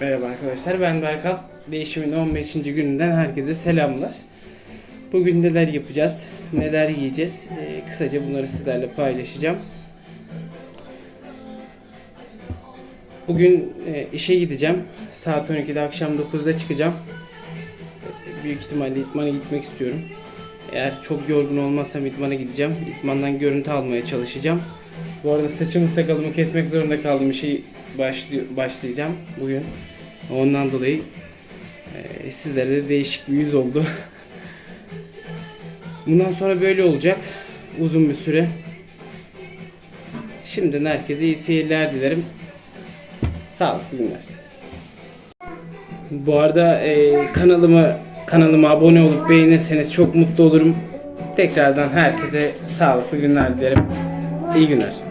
Merhaba arkadaşlar ben Berkal. Değişimin 15. gününden herkese selamlar. Bugün neler yapacağız, neler yiyeceğiz Ee, kısaca bunları sizlerle paylaşacağım. Bugün e, işe gideceğim. Saat 12'de akşam 9'da çıkacağım. Büyük ihtimalle İtman'a gitmek istiyorum. Eğer çok yorgun olmazsam İtman'a gideceğim. İtman'dan görüntü almaya çalışacağım. Bu arada saçımı sakalımı kesmek zorunda kaldım. İşe başlay- başlayacağım bugün. Ondan dolayı e, sizlere de değişik bir yüz oldu. Bundan sonra böyle olacak. Uzun bir süre. Şimdiden herkese iyi seyirler dilerim. Sağlıklı günler. Bu arada e, kanalıma kanalıma abone olup beğenirseniz çok mutlu olurum. Tekrardan herkese sağlıklı günler dilerim. İyi günler.